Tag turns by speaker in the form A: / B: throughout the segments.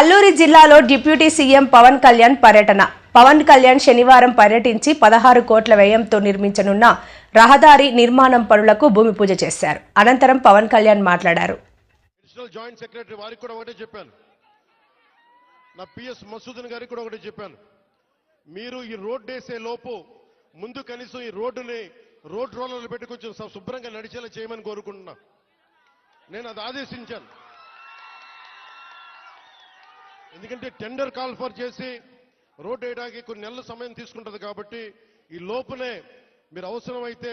A: అల్లూరి జిల్లాలో deputy CM Pawan Kalyan పర్యటన. పవన్ కళ్యాణ్ శనివారం పర్యటించి పదహారు కోట్ల వ్యయంతో నిర్మించనున్న రహదారి నిర్మాణం పనులకు భూమి పూజ చేశారు. అనంతరం పవన్ కళ్యాణ్ మాట్లాడారు.
B: జాయింట్ సెక్రటరీ వారికి కూడా ఒకటే చెప్పాను. నా పిఎస్ మసూదన్ గారికి కూడా ఒకటే చెప్పాను. మీరు ఈ రోడ్డు వేసే లోపు ముందు కనీసం ఈ రోడ్డుని రోడ్ రోలర్లు పెట్టి కొంచెం శుభ్రంగా నడిచేలా చేయమని కోరుకుంటున్నా. నేను అది ఆదేశించాను. ఎందుకంటే టెండర్ కాల్ ఫర్ చేసి రోడ్ వేయడానికి కొన్ని నెలల సమయం తీసుకుంటుంది కాబట్టి ఈ లోపునే మీరు అవసరమైతే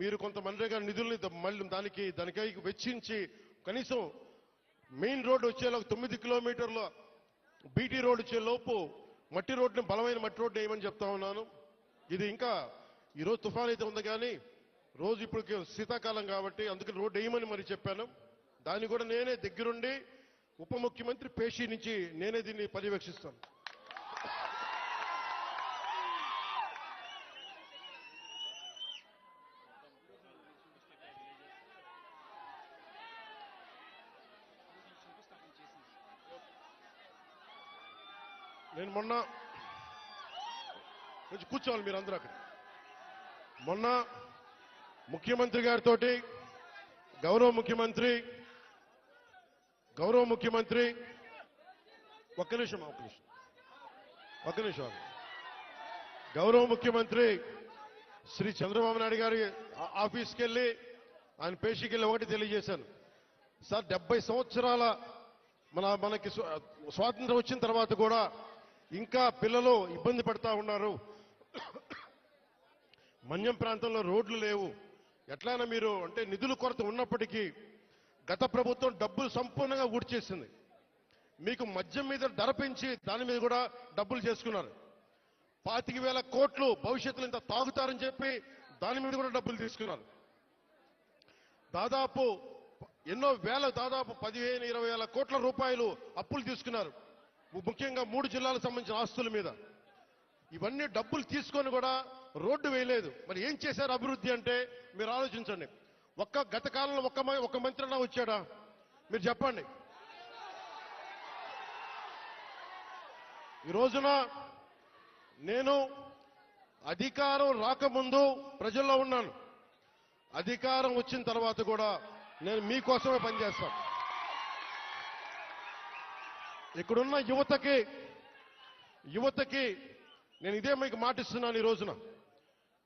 B: మీరు కొంత మనరేగా నిధుల్ని మళ్ళీ దానికి దానికై వెచ్చించి కనీసం మెయిన్ రోడ్డు వచ్చేలా తొమ్మిది కిలోమీటర్ల బీటీ రోడ్ వచ్చే లోపు మట్టి రోడ్డుని బలమైన మట్టి రోడ్డు వేయమని చెప్తా ఉన్నాను. ఇది ఇంకా ఈరోజు తుఫాన్ అయితే ఉంది కానీ రోజు ఇప్పుడు శీతాకాలం కాబట్టి అందుకని రోడ్డు వేయమని మరి చెప్పాను. దాన్ని కూడా నేనే దగ్గరుండి ఉప ముఖ్యమంత్రి పేషీ నుంచి నేనే దీన్ని పర్యవేక్షిస్తాను. నేను మొన్న కొంచెం కూర్చోవాలి మీరు అందరూ అక్కడ. మొన్న ముఖ్యమంత్రి గారితో గౌరవ ముఖ్యమంత్రి గౌరవ ముఖ్యమంత్రి ఒక్క నిమిషం ఒక్క నిమిషం. ఒక్క నిమిషం గౌరవ ముఖ్యమంత్రి శ్రీ చంద్రబాబు నాయుడు గారి ఆఫీస్కి వెళ్ళి ఆయన పేషీకి వెళ్ళి ఒకటి తెలియజేశాను. సార్ డెబ్బై సంవత్సరాల మన మనకి స్వాతంత్రం వచ్చిన తర్వాత కూడా ఇంకా పిల్లలు ఇబ్బంది పడతా ఉన్నారు. మన్యం ప్రాంతంలో రోడ్లు లేవు. ఎట్లయినా మీరు అంటే నిధుల కొరత ఉన్నప్పటికీ గత ప్రభుత్వం డబ్బులు సంపూర్ణంగా ఊడ్చేసింది. మీకు మద్యం మీద ధర పెంచి దాని మీద కూడా డబ్బులు చేసుకున్నారు. పాతిక వేల కోట్లు భవిష్యత్తులో ఇంత తాగుతారని చెప్పి దాని మీద కూడా డబ్బులు తీసుకున్నారు. దాదాపు ఎన్నో వేల దాదాపు పదిహేను ఇరవై వేల కోట్ల రూపాయలు అప్పులు తీసుకున్నారు. ముఖ్యంగా మూడు జిల్లాలకు సంబంధించిన ఆస్తుల మీద. ఇవన్నీ డబ్బులు తీసుకొని కూడా రోడ్డు వేయలేదు. మరి ఏం చేశారు అభివృద్ధి అంటే మీరు ఆలోచించండి. ఒక్క గత కాలంలో ఒక్క ఒక మంత్రినా మంత్రి అన్నా వచ్చాడా? మీరు చెప్పండి. ఈ రోజున నేను అధికారం రాకముందు ప్రజల్లో ఉన్నాను. అధికారం వచ్చిన తర్వాత కూడా నేను మీకోసమే పనిచేస్తాను. ఇక్కడున్న యువతకి యువతకి నేను ఇదే మీకు మాటిస్తున్నాను ఈ రోజున.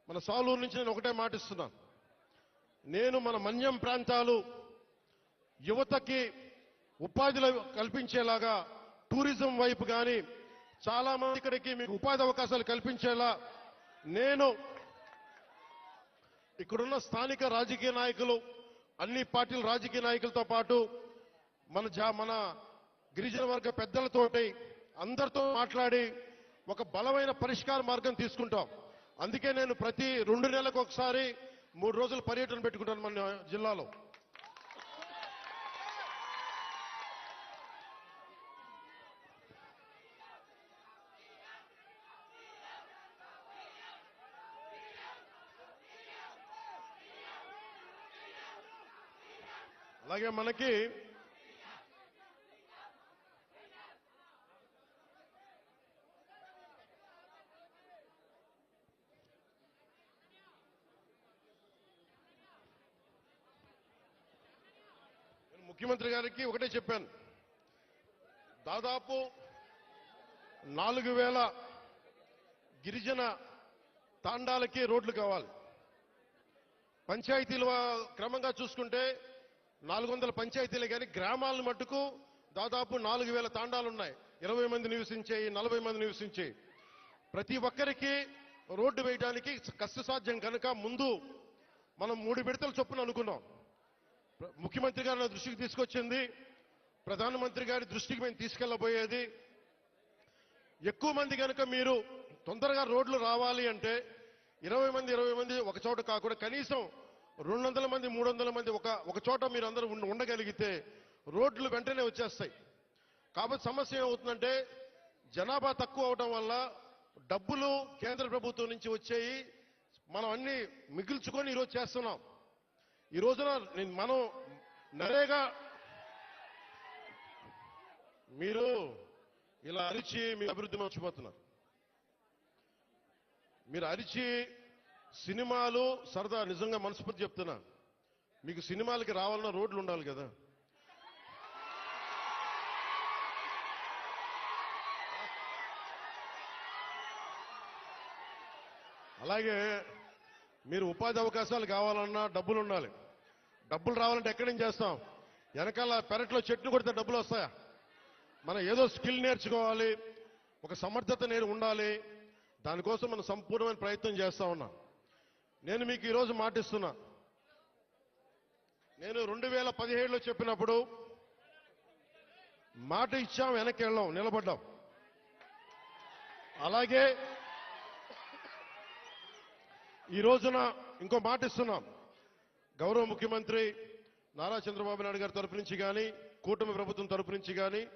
B: మన సాలూరు నుంచి నేను ఒకటే మాటిస్తున్నాను నేను మన మన్యం ప్రాంతాలు యువతకి ఉపాధులు కల్పించేలాగా టూరిజం వైపు కానీ చాలా మంది ఇక్కడికి మీకు ఉపాధి అవకాశాలు కల్పించేలా నేను ఇక్కడున్న స్థానిక రాజకీయ నాయకులు అన్ని పార్టీల రాజకీయ నాయకులతో పాటు మన జా మన గిరిజన వర్గ పెద్దలతోటి అందరితో మాట్లాడి ఒక బలమైన పరిష్కార మార్గం తీసుకుంటాం. అందుకే నేను ప్రతి రెండు నెలలకు ఒకసారి మూడు రోజులు పర్యటన పెట్టుకుంటాను మన జిల్లాలో. అలాగే మనకి ముఖ్యమంత్రి గారికి ఒకటే చెప్పాను. దాదాపు నాలుగు వేల గిరిజన తాండాలకి రోడ్లు కావాలి. పంచాయతీలు క్రమంగా చూసుకుంటే నాలుగు వందల పంచాయతీలే కానీ గ్రామాల మట్టుకు దాదాపు నాలుగు వేల తాండాలు ఉన్నాయి ఇరవై మంది నివసించే నలభై మంది నివసించే. ప్రతి ఒక్కరికి రోడ్డు వేయడానికి కష్టసాధ్యం కనుక ముందు మనం మూడు విడతల చొప్పున అనుకున్నాం. ముఖ్యమంత్రి గారి దృష్టికి తీసుకొచ్చింది. ప్రధానమంత్రి గారి దృష్టికి మేము తీసుకెళ్ళబోయేది ఎక్కువ మంది కనుక మీరు తొందరగా రోడ్లు రావాలి అంటే ఇరవై మంది ఇరవై మంది ఒక చోట కాకుండా కనీసం రెండు వందల మంది మూడు వందల మంది ఒక ఒక చోట మీరు అందరూ ఉండగలిగితే రోడ్లు వెంటనే వచ్చేస్తాయి. కాబట్టి సమస్య ఏమవుతుందంటే జనాభా తక్కువ అవడం వల్ల డబ్బులు కేంద్ర ప్రభుత్వం నుంచి వచ్చేయి. మనం అన్ని మిగిల్చుకొని ఈరోజు చేస్తున్నాం. ఈ రోజున నేను- మనం నరేగా మీరు ఇలా అరిచి మీ అభివృద్ధి మర్చిపోతున్నారు. మీరు అరిచి సినిమాలు సరదా నిజంగా మనస్ఫూర్తి చెప్తున్నా. మీకు సినిమాలకి రావాలన్న రోడ్లు ఉండాలి కదా. అలాగే మీరు ఉపాధి అవకాశాలు కావాలన్నా డబ్బులు ఉండాలి. డబ్బులు రావాలంటే ఎక్కడి నుంచి చేస్తాం? వెనకాల పెరట్లో చెట్లు కొడితే డబ్బులు వస్తాయా? మనం ఏదో స్కిల్ నేర్చుకోవాలి ఒక సమర్థత నేను ఉండాలి. దానికోసం మనం సంపూర్ణమైన ప్రయత్నం చేస్తా ఉన్నాం. నేను మీకు ఈరోజు మాటిస్తున్నా. నేను రెండు వేల పదిహేడులో చెప్పినప్పుడు మాట ఇచ్చాం వెనక్కి వెళ్ళాం నిలబడ్డాం. అలాగే ఈ రోజున ఇంకో మాట ఇస్తున్నాం. గౌరవ ముఖ్యమంత్రి నారా చంద్రబాబు నాయుడు గారి తరపు నుంచి కానీ కూటమి ప్రభుత్వం తరపు నుంచి కానీ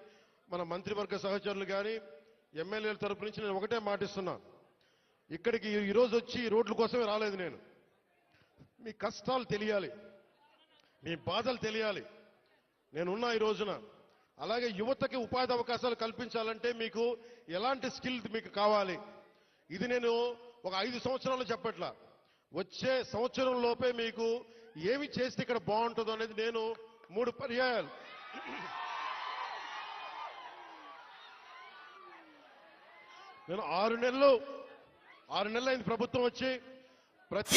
B: మన మంత్రివర్గ సహచరులు కానీ ఎమ్మెల్యేల తరపు నుంచి నేను ఒకటే మాటిస్తున్నా ఇక్కడికి ఈరోజు వచ్చి రోడ్ల కోసమే రాలేదు నేను. మీ కష్టాలు తెలియాలి. మీ బాధలు తెలియాలి. నేనున్నా ఈ రోజున. అలాగే యువతకి ఉపాధి అవకాశాలు కల్పించాలంటే మీకు ఎలాంటి స్కిల్ మీకు కావాలి? ఇది నేను ఒక ఐదు సంవత్సరాలు చెప్పట్లా. వచ్చే సంవత్సరం లోపే మీకు ఏమి చేస్తే ఇక్కడ బాగుంటుందో అనేది నేను మూడు పర్యాయాలు. నేను ఆరు నెలలు ఆరు నెలలు అయింది ప్రభుత్వం వచ్చి ప్రతి